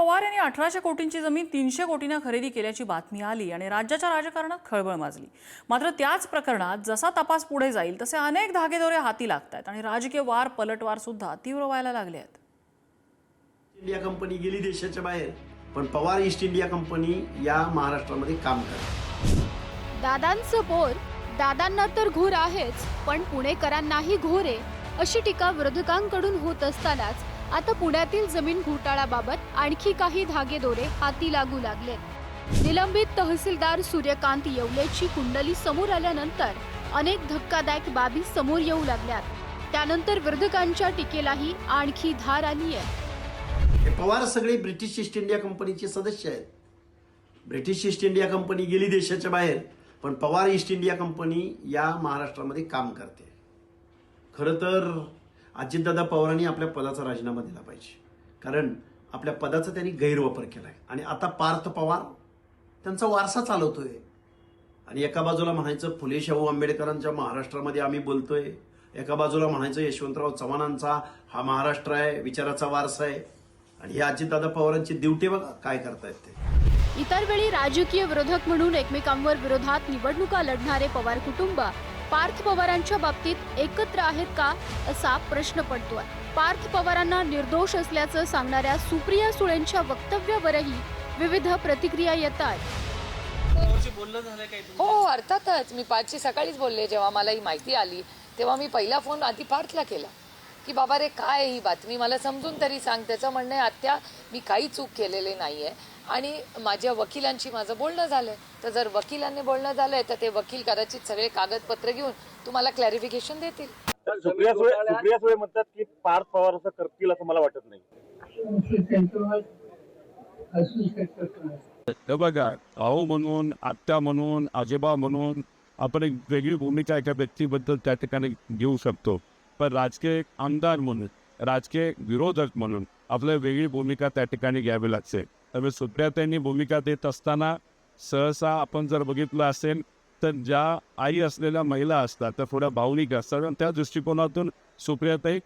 पवार यांनी अठराशे कोटींची जमीन तीनशे कोटींना खरेदी केल्याची बातमी आली आणि राज्याच्या राजकारणात खळबळ माजली. मात्र त्याच प्रकरणात जसा तपास पुढे जाईल तसे अनेक धागेदोरे हाती लागत आहेत आणि राजकीय वार पलटवार सुद्धा तीव्र व्हायला लागले आहेत. इंडिया कंपनी गेली देशाच्या बाहेर पण पवार ईस्ट इंडिया कंपनी या महाराष्ट्रामध्ये काम करते. दादांचं पोर दादांना तर घोर आहेच पण पुणेकरांनाही घोर आहे अशी टीका विरोधकांकडून होत असतानाच आता पुण्यातील जमीन घोटाळ्याबाबत आणखी काही धागे दोरे हाती लागू लागले. निलंबित तहसीलदार सूर्यकांत येवलेची कुंडली समोर आल्यानंतर अनेक धक्कादायक बाबी समोर येऊ लागल्यात. त्यानंतर विरोधकांच्या टीकेलाही आणखी धार आली आहे. पवार सगळे ब्रिटिश ईस्ट इंडिया कंपनीचे सदस्य आहेत. ब्रिटिश ईस्ट इंडिया कंपनी गेली देशाच्या बाहेर पण पवार ईस्ट इंडिया कंपनी या महाराष्ट्रामध्ये काम करते. खरं तर अजितदादा पवारांनी आपल्या पदाचा राजीनामा दिला पाहिजे. कारण आपल्या पदाचा त्यांनी गैरवापर केलाय. आणि आता पार्थ पवार त्यांचा वारसा चालवतोय. आणि एका बाजूला म्हणायचं फुले शाहू आंबेडकरांच्या महाराष्ट्रामध्ये आम्ही बोलतोय. एका बाजूला म्हणायचं यशवंतराव चव्हाणांचा हा महाराष्ट्र आहे विचाराचा वारसा आहे. आणि हे अजितदादा पवारांची ड्युटी बघा काय करतायत ते. इतर वेळी राजकीय विरोधक म्हणून एकमेकांवर विरोधात निवडणुका लढणारे पवार कुटुंब पार्थ पवारांच्या बाबतीत एकत्र आहेत का असा प्रश्न पडतोय. पार्थ पवारांना निर्दोष असल्याचं सांगणाऱ्या सुप्रिया सुळेंच्या वक्तव्यावरही विविध प्रतिक्रिया येत आहेत हो हो अर्थातच. मी पार्थची सकाळीच बोलले जेव्हा मला ही माहिती आली तेव्हा मी पहिला फोन आधी पार्थला केला. की बाबा रे काय ही बातमी? मला समजून तरी सांग. त्याचं म्हणणं आहे आत्या मी काही चूक केलेली नाही आहे आणि माझ्या वकिलांशी माझं बोलणं झालंय. तर जर वकिलांनी बोलणं झालंय तर ते वकील कदाचित सगळे कागदपत्र घेऊन तुम्हाला क्लॅरिफिकेशन देतील. सुप्रिया सुळे सुप्रिया सुळे म्हणतात की पार्थ पवार असं करतील असं मला वाटत नाही. हे बघा भाऊ म्हणून आत्या म्हणून आजोबा म्हणून आपण एक वेगळी भूमिका एका व्यक्तीबद्दल त्या ठिकाणी घेऊ शकतो. पण राजकीय आमदार म्हणून राजकीय विरोधक म्हणून आपल्याला वेगळी भूमिका त्या ठिकाणी घ्यावी लागते. त्यामुळे सुप्रियाताईंनी भूमिका देत असताना सहसा आपण जर बघितलं असेल तर ज्या आई असलेल्या महिला असतात त्या थोड्या भावनिक असतात. आणि त्या दृष्टिकोनातून सुप्रियाताई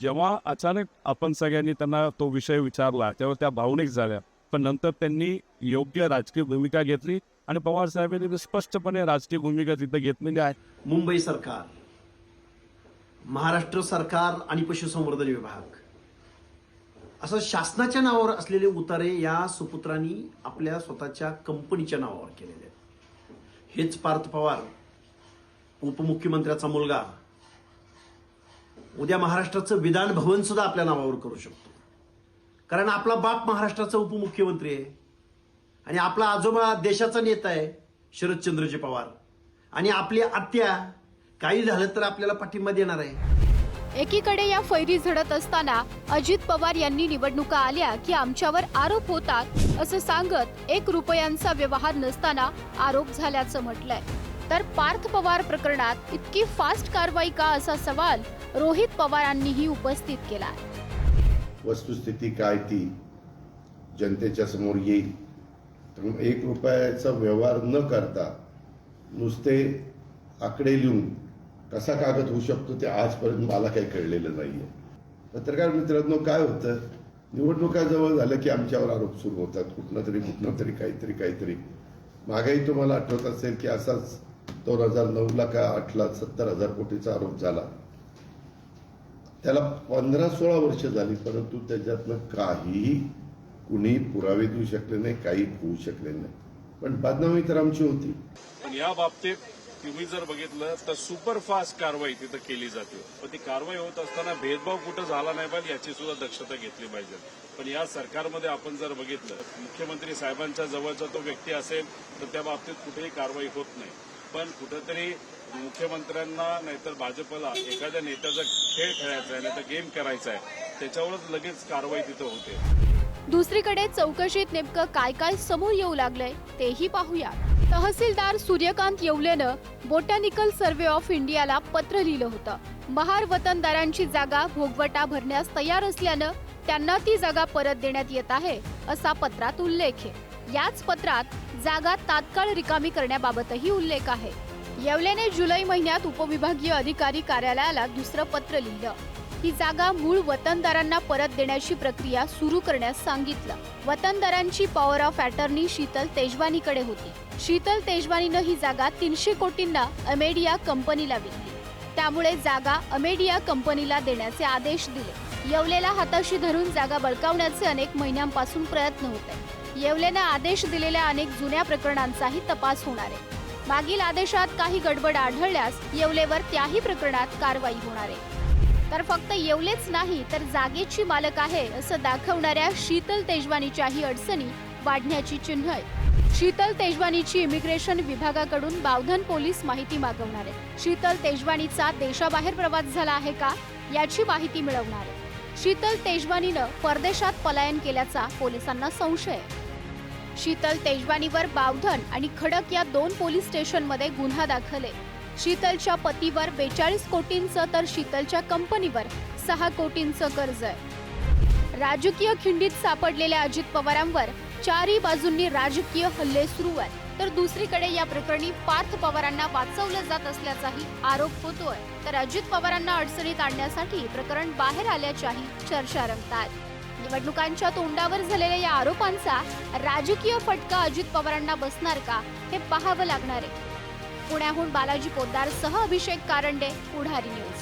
जेव्हा अचानक आपण सगळ्यांनी त्यांना तो विषय विचारला तेव्हा त्या भावनिक झाल्या. पण नंतर त्यांनी योग्य राजकीय भूमिका घेतली आणि पवार साहेबांनी स्पष्टपणे राजकीय भूमिका तिथं घेतलेली आहे. मुंबई सरकार महाराष्ट्र सरकार आणि पशुसंवर्धन विभाग. असं शासनाच्या नावावर असलेले उतारे या सुपुत्रांनी आपल्या स्वतःच्या कंपनीच्या नावावर केलेले आहेत. हेच पार्थ पवार उपमुख्यमंत्र्याचा मुलगा. उद्या महाराष्ट्राचं विधान भवन सुद्धा आपल्या नावावर करू शकतो. कारण आपला बाप महाराष्ट्राचा उपमुख्यमंत्री आहे. आणि आपला आजोबा देशाचा नेता आहे शरदचंद्रजी पवार. आणि आपली आत्या काही झालं तर आपल्याला पाठिंबा देणार आहे. एकीकडे या फैरी झडत असताना अजित पवार यांनी निवडणुका आल्या की आमच्यावर आरोप होतात असं सांगत एक रुपयांचा व्यवहार नसताना आरोप झाल्याचं म्हटलंय. तर पार्थ पवार प्रकरणात इतकी फास्ट कारवाई का असा सवाल रोहित पवारांनीही उपस्थित केला वस्तुस्थिती काय ती? जनतेच्या समोर येईल. एक रुपयाचा व्यवहार न करता नुसते आकडे लिहून कसा कागद होऊ शकतो ते आजपर्यंत मला काही कळलेलं नाही आहे पत्रकार मित्रांनो काय होतं? निवडणुका जवळ झाल्या की आमच्यावर आरोप सुरू होतात कुठनं तरी कुठनं तरी काहीतरी काहीतरी. मागेही तुम्हाला आठवत असेल की असाच दोन हजार नऊला का आठला सत्तर हजार कोटीचा आरोप झाला. त्याला पंधरा सोळा वर्ष झाली परंतु त्याच्यातनं काहीही कुणी पुरावे देऊ शकले नाही काही होऊ शकले नाही. पण बदनामी तर आमची होती. पण या बाबतीत तुम्ही जर बघितलं तर सुपरफास्ट कारवाई तिथं केली जाते. पण ती कारवाई होत असताना भेदभाव कुठं झाला नाही पाहिजे याची सुद्धा दक्षता घेतली पाहिजे. पण या सरकारमध्ये आपण जर बघितलं मुख्यमंत्री साहेबांच्या जवळचा तो व्यक्ती असेल तर त्या बाबतीत कुठेही कारवाई होत नाही. पण कुठंतरी मुख्यमंत्र्यांना नाहीतर भाजपला एखाद्या नेत्याचा खेळ खेळायचा आहे नाहीतर गेम करायचा आहे त्याच्यावरच लगेच कारवाई तिथं होते. दुसरीकडे चौकशीत नेमकं काय काय समोर येऊ लागलंय तेही पाहूया तहसीलदार सूर्यकांत येवलेनं बोटॅनिकल सर्व्हे ऑफ इंडियाला पत्र लिहिलं होतं. महार वतनदारांची जागा भोगवटा भरण्यास तयार असल्यानं त्यांना ती जागा परत देण्यात येत आहे असा पत्रात उल्लेख आहे. याच पत्रात जागा तात्काळ रिकामी करण्याबाबतही उल्लेख आहे. येवलेने जुलै महिन्यात उपविभागीय अधिकारी कार्यालयाला दुसरं पत्र लिहिलं. ही जागा मूळ वतनदारांना परत देण्याची प्रक्रिया सुरू करण्यास सांगितलं. वतनदारांची पॉवर ऑफ अटर्नी शीतल तेजवानीकडे होती. शीतल तेजवानीनं ही जागा तीनशे कोटींना अमेडिया कंपनीला विकली. त्यामुळे जागा अमेडिया कंपनीला देण्याचे आदेश दिले. येवलेला हाताशी धरून जागा बळकावण्याचे अनेक महिन्यांपासून प्रयत्न होते. येवलेनं आदेश दिलेल्या अनेक जुन्या प्रकरणांचाही तपास होणार आहे. मागील आदेशात काही गडबड आढळल्यास येवलेवर त्याही प्रकरणात कारवाई होणार आहे. तर फक्त येवलेच नाही तर जागेची मालक आहे असं दाखवणाऱ्या शीतल तेजवानीच्याही अडचणी वाढण्याची चिन्ह आहेत शीतल तेजवानीची इमिग्रेशन विभागाकडून बावधन पोलीस माहिती मागवणार आहे शीतल तेजवानीचा देशाबाहेर प्रवास झाला आहे का याची माहिती मिळवणार आहे शीतल तेजवानीनं परदेशात पलायन केल्याचा पोलिसांना संशय. आहे शीतल तेजवानीवर बावधन आणि खडक या दोन पोलीस स्टेशनमध्ये गुन्हा दाखल आहे शीतलच्या पतीवर बेचाळीस कोटींचं तर शीतलच्या कंपनीवर सहा कोटींचं कर्ज आहे. राजकीय खिंडीत सापडलेल्या अजित पवारांवर चारही बाजूंनी राजकीय हल्ले सुरू आहेत. तर दुसरीकडे या प्रकरणी पार्थ पवारांना वाचवलं जात असल्याचाही आरोप होतोय. तर अजित पवारांना अडचणीत आणण्यासाठी प्रकरण बाहेर आल्याच्याही चर्चा रंगतात. निवडणुकांच्या तोंडावर झालेल्या या आरोपांचा राजकीय फटका अजित पवारांना बसणार का हे पाहावं लागणार आहे. पुण्याहून बालाजी पोद्दारसह अभिषेक कारंडे पुढारी न्यूज.